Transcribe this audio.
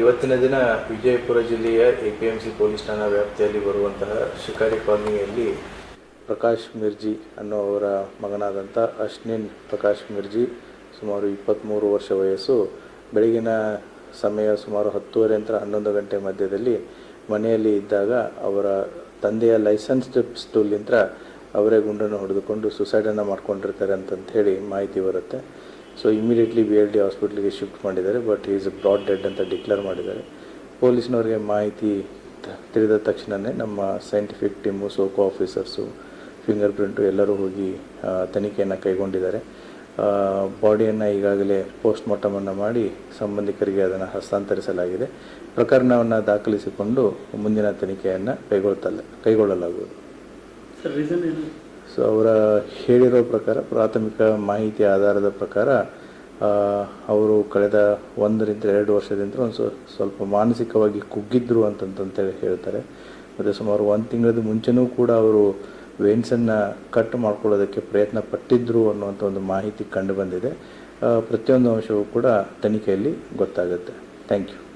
ಇವತ್ತಿನ ದಿನ ವಿಜಯಪುರ ಜಿಲ್ಲೆಯ ಎಪಿಎಂಸಿ ಪೊಲೀಸ್ ಠಾಣಾ ವ್ಯಾಪ್ತಿಯಲ್ಲಿ ಬರುವಂತಹ ಶಿಕಾರಿ ಕಾಲೋನಿಯಲ್ಲಿ ಪ್ರಕಾಶ್ ಮಿರ್ಜಿ ಅನ್ನೋವರ ಮಗನಾದಂಥ ಅಶ್ನಿನ್ ಪ್ರಕಾಶ್ ಮಿರ್ಜಿ ಸುಮಾರು ಇಪ್ಪತ್ತ್ಮೂರು ವರ್ಷ ವಯಸ್ಸು. ಬೆಳಗಿನ ಸಮಯ ಸುಮಾರು ಹತ್ತುವರೆ ನಂತರ ಹನ್ನೊಂದು ಗಂಟೆ ಮಧ್ಯದಲ್ಲಿ ಮನೆಯಲ್ಲಿ ಇದ್ದಾಗ ಅವರ ತಂದೆಯ ಲೈಸೆನ್ಸ್ಡ್ ಪಿಸ್ತೂಲಿಂದ ಅವರೇ ಗುಂಡನ್ನು ಹೊಡೆದುಕೊಂಡು ಸುಸೈಡನ್ನು ಮಾಡ್ಕೊಂಡಿರ್ತಾರೆ ಅಂತಂತ ಹೇಳಿ ಮಾಹಿತಿ ಬರುತ್ತೆ. So immediately B L D ಹಾಸ್ಪಿಟ್ಲಿಗೆ ಶಿಫ್ಟ್ ಮಾಡಿದ್ದಾರೆ ಬಟ್ ಈಸ್ ಬ್ರಾಡ್ ಡೆಡ್ ಅಂತ ಡಿಕ್ಲೇರ್ ಮಾಡಿದ್ದಾರೆ. ಪೊಲೀಸ್ನವರಿಗೆ ಮಾಹಿತಿ ತಿಳಿದ ತಕ್ಷಣವೇ ನಮ್ಮ scientific team SOCO officers finger print ಎಲ್ಲರೂ ಹೋಗಿ ತನಿಖೆಯನ್ನು ಕೈಗೊಂಡಿದ್ದಾರೆ. ಬಾಡಿಯನ್ನು ಈಗಾಗಲೇ ಪೋಸ್ಟ್ ಮಾರ್ಟಮನ್ನು ಮಾಡಿ ಸಂಬಂಧಿಕರಿಗೆ ಅದನ್ನು ಹಸ್ತಾಂತರಿಸಲಾಗಿದೆ. ಪ್ರಕರಣವನ್ನು ದಾಖಲಿಸಿಕೊಂಡು ಮುಂದಿನ ತನಿಖೆಯನ್ನು ಕೈಗೊಳ್ತಲ್ಲ, ಕೈಗೊಳ್ಳಲಾಗುವುದು. ಸೊ ಅವರ ಹೇಳಿರೋ ಪ್ರಕಾರ, ಪ್ರಾಥಮಿಕ ಮಾಹಿತಿ ಆಧಾರದ ಪ್ರಕಾರ ಅವರು ಕಳೆದ ಒಂದರಿಂದ ಎರಡು ವರ್ಷದಿಂದ ಒಂದು ಸ್ವ- ಸ್ವಲ್ಪ ಮಾನಸಿಕವಾಗಿ ಕುಗ್ಗಿದ್ರು ಅಂತಂತಂತೇಳಿ ಹೇಳ್ತಾರೆ. ಮತ್ತು ಸುಮಾರು ಒಂದು ತಿಂಗಳದ ಮುಂಚೆನೂ ಕೂಡ ಅವರು ವೇನ್ಸನ್ನು ಕಟ್ ಮಾಡ್ಕೊಳ್ಳೋದಕ್ಕೆ ಪ್ರಯತ್ನ ಪಟ್ಟಿದ್ರು ಅನ್ನುವಂಥ ಒಂದು ಮಾಹಿತಿ ಕಂಡು ಬಂದಿದೆ. ಪ್ರತಿಯೊಂದು ಅಂಶವೂ ಕೂಡ ತನಿಖೆಯಲ್ಲಿ ಗೊತ್ತಾಗುತ್ತೆ. Thank you.